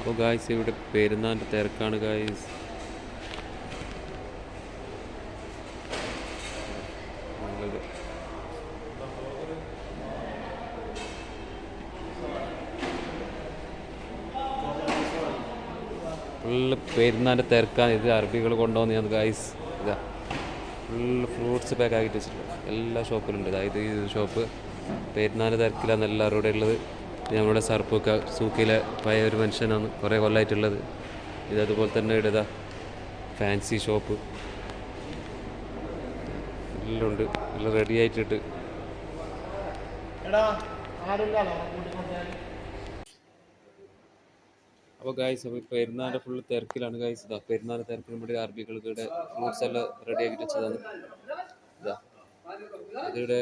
അപ്പോൾ ഗായ്സ് ഇവിടെ പെരുന്നാന്റെ തിരക്കാണ് ഗായ്സ് ഫുള്ള് പെരുന്നാന്റെ തിരക്കാണ്. ഇത് അറബികൾ കൊണ്ടുവന്ന് ഗായ്സ് ഇതാ. ഫുള്ള് ഫ്രൂട്ട്സ് പാക്ക് ആക്കിയിട്ട് വെച്ചിട്ടുണ്ട്. എല്ലാ ഷോപ്പിലുണ്ട് അതായത് ഈ ഷോപ്പ് പെരുന്നാന്റെ തിരക്കിലാണ് എല്ലാവരും ഇവിടെ ഉള്ളത്. നമ്മുടെ സർപ്പൊക്കെ സൂക്കിലെ പഴയ ഒരു മനുഷ്യനാണ്. കുറേ കൊല്ലമായിട്ടുള്ളത് ഇത് അതുപോലെ തന്നെ ഇവിടെ ഇതാ ഫാൻസി ഷോപ്പ് എല്ലാം ഉണ്ട്. എല്ലാം റെഡി ആയിട്ടിട്ട്. അപ്പോൾ ഗായ്സ് അപ്പോൾ പെരുന്നാളിന്റെ ഫുള്ള് തിരക്കിലാണ് ഗായ്സ് ഇതാ പെരുന്നാളിന്റെ തിരക്കിന് വേണ്ടി അറബികൾക്ക് ഇവിടെ ഫ്രൂട്ട്സ് എല്ലാം റെഡി ആക്കി വെച്ചതാണ്. ഇതാ ഇതിവിടെ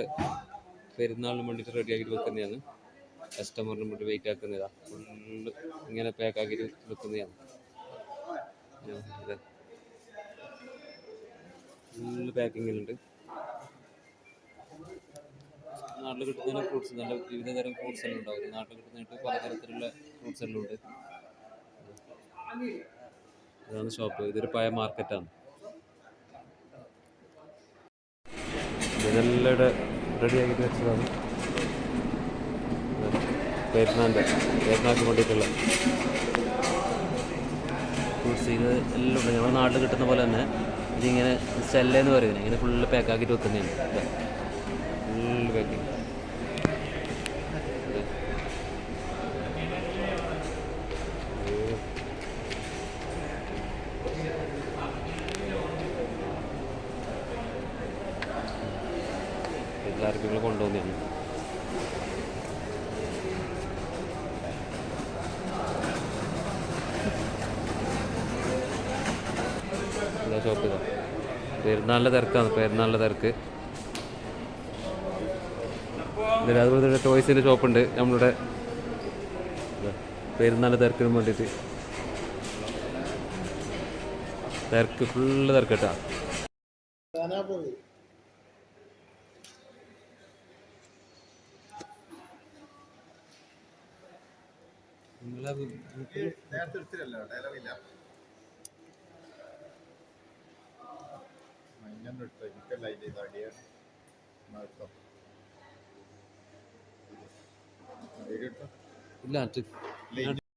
പെരുന്നാളിന് വേണ്ടിയിട്ട് റെഡി ആക്കിയിട്ട് വെക്കുന്നതാണ്. കസ്റ്റമറിന് വേണ്ടി വെയിറ്റ് ആക്കുന്നതാ. ഫുള്ള് ഇങ്ങനെ പാക്ക് ആക്കി വെക്കുന്നതാണ്. ഫുള്ള് പാക്കിങ്ങിലുണ്ട് നാട്ടിൽ കിട്ടുന്ന ഫ്രൂട്ട്സ് നല്ല വിവിധ തരം ഫ്രൂട്ട്സ് എല്ലാം ഉണ്ടാവും. നാട്ടിൽ കിട്ടുന്നതായിട്ട് പലതരത്തിലുള്ള ഫ്രൂട്ട്സ് എല്ലാം ഉണ്ട്. ഇതാണ് ഷോപ്പ് ഇതൊരു പഴയ മാർക്കറ്റാണ് ഇതെല്ലാം ഇവിടെ റെഡി ആക്കിയിട്ട് വെച്ചതാണ്. പെരുന്നാന്റെ പെരുന്നാൾക്ക് വേണ്ടിയിട്ടുള്ള ഫ്രൂട്ട്സ് ഇത് എല്ലാം ഉണ്ട് നമ്മുടെ നാട്ടിൽ കിട്ടുന്ന പോലെ തന്നെ ഇതിങ്ങനെ സെല്ലെന്ന് പറയുന്നത് ഇങ്ങനെ ഫുള്ള് പാക്ക് ആക്കിയിട്ട് വെക്കുന്നതാണ്. ഫുള്ള് പാക്കിങ് എല്ലാവർക്കും ഇവിടെ കൊണ്ടുവന്നതാണ്. ഷോപ്പ് ഇതാ പെരുന്നാളിന്റെ തിരക്കാണ് പെരുന്നാളിന്റെ തിരക്ക്. ഇതിൽ അതുപോലെ തന്നെ ടോയ്സിന്റെ ഷോപ്പുണ്ട് നമ്മളുടെ ഇതാ, പെരുന്നാളിന്റെ തിരക്കിന് വേണ്ടിയിട്ട്. തിരക്ക് ഫുള്ള് തിരക്കട്ടാ. നേരത്തെ എടുത്തില്ലല്ലോ ഡയലോഗില്ല ഇങ്ങനെ എടുത്തോ എനിക്കല്ല അതിന്റെ വീഡിയോ എടുത്തോ ഇല്ല.